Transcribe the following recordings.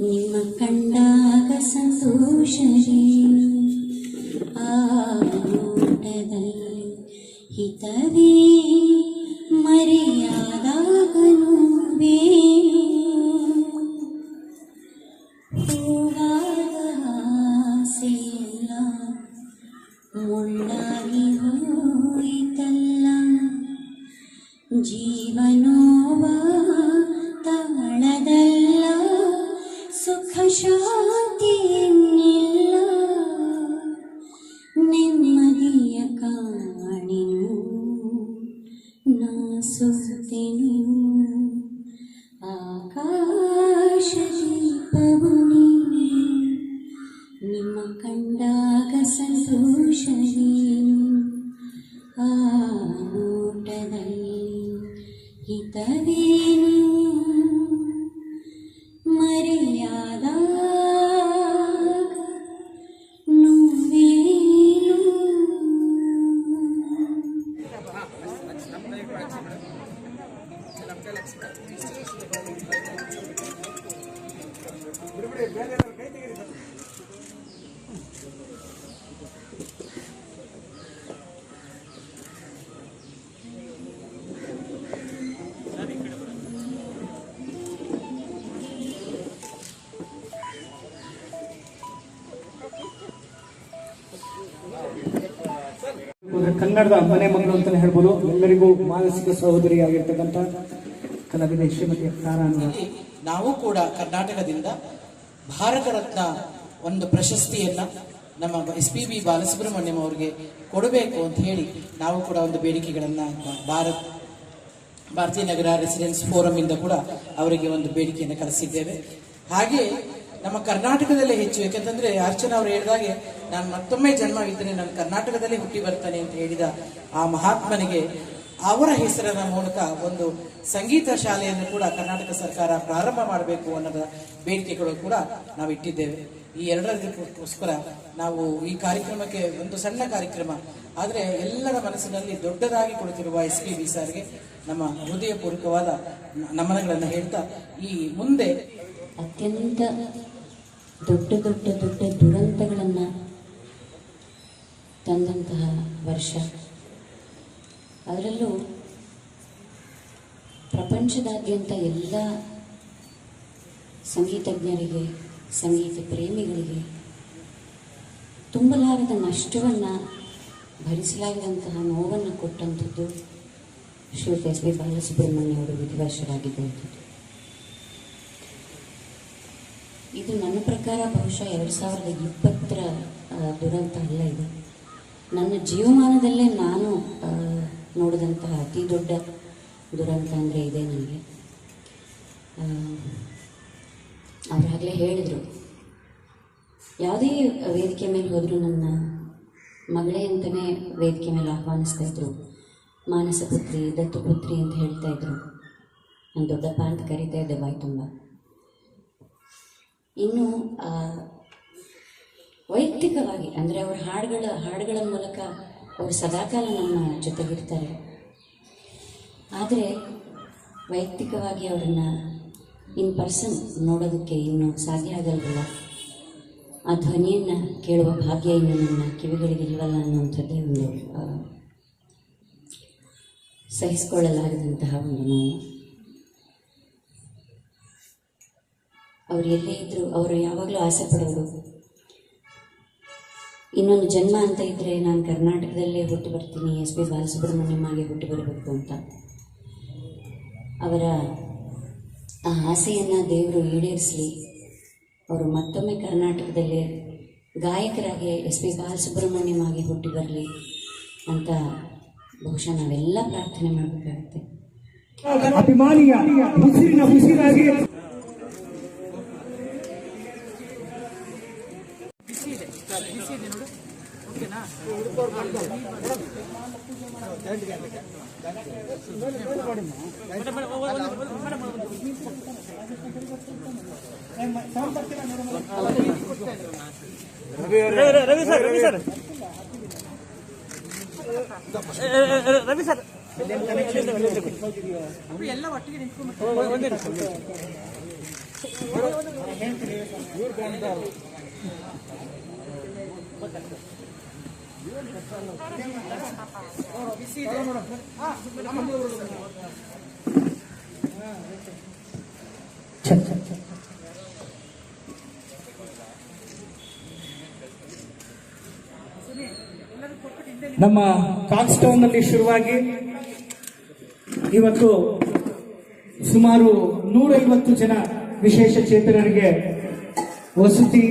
ನಿಮ್ಮ ಕಂಡಾಗ ಸಂತೋಷವೇ ಆ ನೋಟದಲ್ಲಿ ಹಿತವೇ ಮರೆಯಾದಾಗ ನೋವೇನು ಹೂವಾದ ಆಸೆಯೆಲ್ಲ ಮುಳ್ಳಾಗಿ ಹೋಯಿತಲ್ಲ ಜೀವನೋವ ಸುಖ ಶಾಂತಿ ಎನ್ನಿಲ್ಲ ನೆಮ್ಮದಿಯ ಕಾಣಿನು ನಾ ಸುತ್ತೇನು ಆಕಾಶ ದೀಪವು ನೀನು ನಿಮ್ಮ ಕಂಡಾಗ Gracias. ಅಂದ್ರೆ ಕನ್ನಡದ ಮನೆ ಮಗಳು ಅಂತಾನೆ ಹೇಳ್ಬೋದು. ಎಲ್ಲರಿಗೂ ಮಾನಸಿಕ ಸಹೋದರಿಯಾಗಿರ್ತಕ್ಕಂಥ ಕಲಾವಿದೆ ಶ್ರೀಮತಿ ತಾರಾನ್ವ ನಾವು ಕೂಡ ಕರ್ನಾಟಕದಿಂದ ಭಾರತ ರತ್ನ ಒಂದು ಪ್ರಶಸ್ತಿಯನ್ನ ನಮ್ಮ ಎಸ್ ಪಿ ಬಿ ಬಾಲಸುಬ್ರಹ್ಮಣ್ಯಂ ಅವರಿಗೆ ಕೊಡಬೇಕು ಅಂತ ಹೇಳಿ ನಾವು ಕೂಡ ಒಂದು ಬೇಡಿಕೆಗಳನ್ನ ಭಾರತ್, ಭಾರತೀಯ ನಗರ ರೆಸಿಡೆನ್ಸ್ ಫೋರಂ ಇಂದ ಕೂಡ ಅವರಿಗೆ ಒಂದು ಬೇಡಿಕೆಯನ್ನು ಕರೆಸಿದ್ದೇವೆ ಹಾಗೆ ನಮ್ಮ ಕರ್ನಾಟಕದಲ್ಲೇ ಹೆಚ್ಚು, ಯಾಕಂತಂದ್ರೆ ಅರ್ಚನಾ ಅವರು ಹೇಳಿದಾಗೆ, ನಾನು ಮತ್ತೊಮ್ಮೆ ಜನ್ಮವಿದ್ದೇನೆ ನಾನು ಕರ್ನಾಟಕದಲ್ಲೇ ಹುಟ್ಟಿ ಬರ್ತಾನೆ ಅಂತ ಹೇಳಿದ ಆ ಮಹಾತ್ಮನಿಗೆ ಅವರ ಹೆಸರಿನ ಮೂಲಕ ಒಂದು ಸಂಗೀತ ಶಾಲೆಯನ್ನು ಕೂಡ ಕರ್ನಾಟಕ ಸರ್ಕಾರ ಪ್ರಾರಂಭ ಮಾಡಬೇಕು ಅನ್ನೋದ ಬೇಡಿಕೆಗಳು ಕೂಡ ನಾವು ಇಟ್ಟಿದ್ದೇವೆ. ಈ ಎರಡರದಕ್ಕೋಸ್ಕರ ನಾವು ಈ ಕಾರ್ಯಕ್ರಮಕ್ಕೆ ಒಂದು ಸಣ್ಣ ಕಾರ್ಯಕ್ರಮ, ಆದರೆ ಎಲ್ಲರ ಮನಸ್ಸಿನಲ್ಲಿ ದೊಡ್ಡದಾಗಿ ಕೊಡುತ್ತಿರುವ ಎಸ್ ಪಿ ಬಿ ಸರ್ಗೆ ನಮ್ಮ ಹೃದಯಪೂರ್ವಕವಾದ ನಮನಗಳನ್ನು ಹೇಳ್ತಾ ಈ ಮುಂದೆ ಅತ್ಯಂತ ದೊಡ್ಡ ದೊಡ್ಡ ದೊಡ್ಡ ದುರಂತಗಳನ್ನು ತಂದಂತಹ ವರ್ಷ. ಅದರಲ್ಲೂ ಪ್ರಪಂಚದಾದ್ಯಂತ ಎಲ್ಲ ಸಂಗೀತಜ್ಞರಿಗೆ, ಸಂಗೀತ ಪ್ರೇಮಿಗಳಿಗೆ ತುಂಬಲಾರದ ನಷ್ಟವನ್ನು ಭರಿಸಲಾಗದಂತಹ ನೋವನ್ನು ಕೊಟ್ಟಂಥದ್ದು ಶ್ರೀ ಎಸ್ ಪಿ ಬಾಲಸುಬ್ರಹ್ಮಣ್ಯ ಅವರು ಇದು ನನ್ನ ಪ್ರಕಾರ ಬಹುಶಃ ಎರಡು ಸಾವಿರದ ಇಪ್ಪತ್ತರ ದುರಂತ ಅಲ್ಲ ಇದು. ನನ್ನ ಜೀವಮಾನದಲ್ಲೇ ನಾನು ನೋಡಿದಂತಹ ಅತಿ ದೊಡ್ಡ ದುರಂತ ಅಂದರೆ ಇದೆ ನನಗೆ. ಅವರಾಗಲೇ ಹೇಳಿದರು, ಯಾವುದೇ ವೇದಿಕೆ ಮೇಲೆ ಹೋದರೂ ನನ್ನ ಮಗಳೇ ಅಂತಲೇ ವೇದಿಕೆ ಮೇಲೆ ಆಹ್ವಾನಿಸ್ತಾ ಇದ್ರು. ದತ್ತು ಪುತ್ರಿ ಅಂತ ಹೇಳ್ತಾ ಇದ್ರು. ನನ್ನ ದೊಡ್ಡಪ್ಪ ಅಂತ ಕರಿತಾ ಇದ್ದೆ ಬಾಯ್ ತುಂಬ. ಇನ್ನು ವೈಯಕ್ತಿಕವಾಗಿ, ಅಂದರೆ ಅವರ ಹಾಡುಗಳ ಹಾಡುಗಳ ಮೂಲಕ ಅವರು ಸದಾಕಾಲ ನಮ್ಮ ಜೊತೆಗಿರ್ತಾರೆ ಆದರೆ, ವೈಯಕ್ತಿಕವಾಗಿ ಅವರನ್ನು ಇನ್ ಪರ್ಸನ್ ನೋಡೋದಕ್ಕೆ ಇನ್ನು ಸಾಧ್ಯ ಆಗಲ್ವಲ್ಲ? ಆ ಧ್ವನಿಯನ್ನು ಕೇಳುವ ಭಾಗ್ಯ ಇನ್ನು ನನ್ನ ಕಿವಿಗಳಿಗಿಲ್ವಲ್ಲ ಅನ್ನುವಂಥದ್ದೇ ಒಂದು ಸಹಿಸಿಕೊಳ್ಳಲಾಗದಂತಹ ಒಂದು ನೋವು. ಅವ್ರು ಎಲ್ಲೇ ಇದ್ರು ಅವರು ಯಾವಾಗಲೂ ಆಸೆ ಪಡೋರು. ಇನ್ನೊಂದು ಜನ್ಮ ಅಂತ ಇದ್ದರೆ ನಾನು ಕರ್ನಾಟಕದಲ್ಲೇ ಹುಟ್ಟು ಬರ್ತೀನಿ, ಎಸ್ ಪಿ ಬಾಲಸುಬ್ರಹ್ಮಣ್ಯಂ ಆಗಿ ಹುಟ್ಟು ಬರಬೇಕು ಅಂತ. ಅವರ ಆ ಆಸೆಯನ್ನು ದೇವರು ಈಡೇರಿಸಲಿ, ಅವರು ಮತ್ತೊಮ್ಮೆ ಕರ್ನಾಟಕದಲ್ಲಿ ಗಾಯಕರಾಗಿ ಎಸ್ ಪಿ ಬಾಲಸುಬ್ರಹ್ಮಣ್ಯಂ ಆಗಿ ಹುಟ್ಟಿ ಬರಲಿ ಅಂತ ಬಹುಶಃ ನಾವೆಲ್ಲ ಪ್ರಾರ್ಥನೆ ಮಾಡಬೇಕಾಗುತ್ತೆ. ಅಭಿಮಾನಿಯ ಉಸಿರಿನ ಉಸಿರಾಗಿ Ravi sir Ravi sir Ravi sir ಎಲ್ಲ ಒಟ್ಟಿಗೆ ನಿಂತ್ಕೊಂಡು ನಮ್ಮ ಕಾಕ್ಸ್ಟೌನ್ನಲ್ಲಿ ಶುರುವಾಗಿ ಇವತ್ತು ಸುಮಾರು ನೂರೈವತ್ತು ಜನ ವಿಶೇಷ ಚೇತನರಿಗೆ ವಸತಿ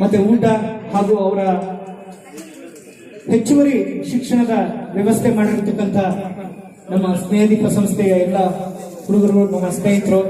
ಮತ್ತೆ ಊಟ ಹಾಗೂ ಅವರ ಹೆಚ್ಚುವರಿ ಶಿಕ್ಷಣದ ವ್ಯವಸ್ಥೆ ಮಾಡಿರ್ತಕ್ಕಂಥ ನಮ್ಮ ಸ್ನೇಹದೀಪ ಸಂಸ್ಥೆಯ ಎಲ್ಲ ಹುಡುಗರು ನಮ್ಮ ಸ್ನೇಹಿತರು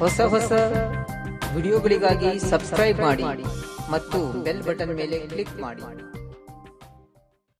ಹೊಸ ಹೊಸ ವಿಡಿಯೋಗಳಿಗಾಗಿ ಸಬ್ಸ್ಕ್ರೈಬ್ ಮಾಡಿ ಮತ್ತು ಬೆಲ್ ಬಟನ್ ಮೇಲೆ ಕ್ಲಿಕ್ ಮಾಡಿ.